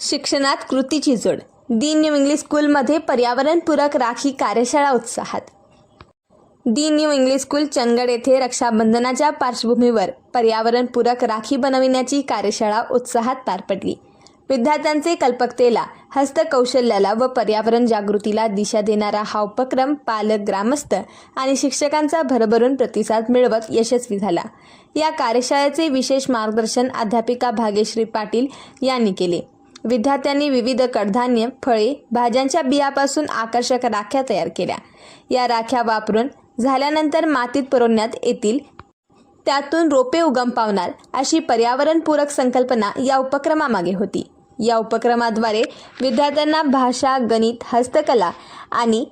शिक्षणात कृतीची जोड. दी न्यू इंग्लिश स्कूलमध्ये पर्यावरणपूरक राखी कार्यशाळा उत्साहात. The new English school Chandgad येथे रक्षाबंधनाच्या पार्श्वभूमीवर पर्यावरणपूरक राखी बनविण्याची कार्यशाळा उत्साहात पार पडली. विद्यार्थ्यांचे कल्पकतेला हस्तकौशल्याला व पर्यावरण जागृतीला दिशा देणारा हा उपक्रम पालक ग्रामस्थ आणि शिक्षकांचा भरभरून प्रतिसाद मिळवत यशस्वी झाला. या कार्यशाळेचे विशेष मार्गदर्शन अध्यापिका भाग्यश्री पाटील यांनी केले. विद्यार्थ्यांनी विविध कडधान्य फळे भाज्यांच्या बियापासून आकर्षक राख्या तयार केल्या. या राख्या वापरून झाल्यानंतर मातीत पुरवण्यात येतील. त्यातून रोपे उगम पावणार अशी पर्यावरणपूरक संकल्पना या उपक्रमामागे होती. या उपक्रमाद्वारे विद्यार्थ्यांना भाषा गणित हस्तकला आणि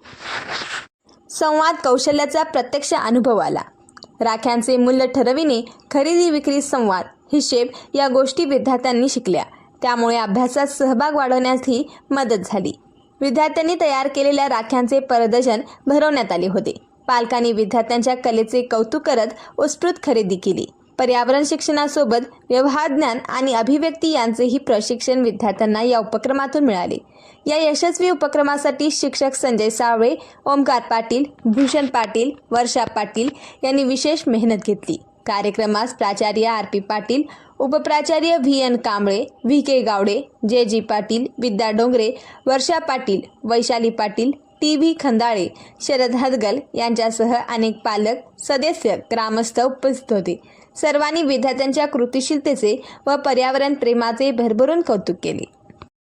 संवाद कौशल्याचा प्रत्यक्ष अनुभव आला. राख्यांचे मूल्य ठरविणे खरेदी विक्री संवाद हिशेब या गोष्टी विद्यार्थ्यांनी शिकल्या. त्यामुळे अभ्यासात सहभाग वाढवण्यासही मदत झाली. विद्यार्थ्यांनी तयार केलेल्या राख्यांचे प्रदर्शन भरवण्यात आले होते. पालकांनी विद्यार्थ्यांच्या कलेचे कौतुक करत उत्स्फूर्त खरेदी केली. पर्यावरण शिक्षणासोबत व्यवहार ज्ञान आणि अभिव्यक्ती यांचेही प्रशिक्षण विद्यार्थ्यांना या उपक्रमातून मिळाले. या यशस्वी उपक्रमासाठी शिक्षक संजय सावळे ओमकार पाटील भूषण पाटील वर्षा पाटील यांनी विशेष मेहनत घेतली. कार्यक्रमास प्राचार्य R P Patil उपप्राचार्य V N Kamble V K Gawade J G Patil Vidya Dongre Varsha Patil Vaishali Patil T V Khandale Sharad Hadgal यांच्यासह अनेक पालक सदस्य ग्रामस्थ उपस्थित होते. सर्वांनी विद्यार्थ्यांच्या कृतिशीलतेचे व पर्यावरण प्रेमाचे भरभरून कौतुक केले.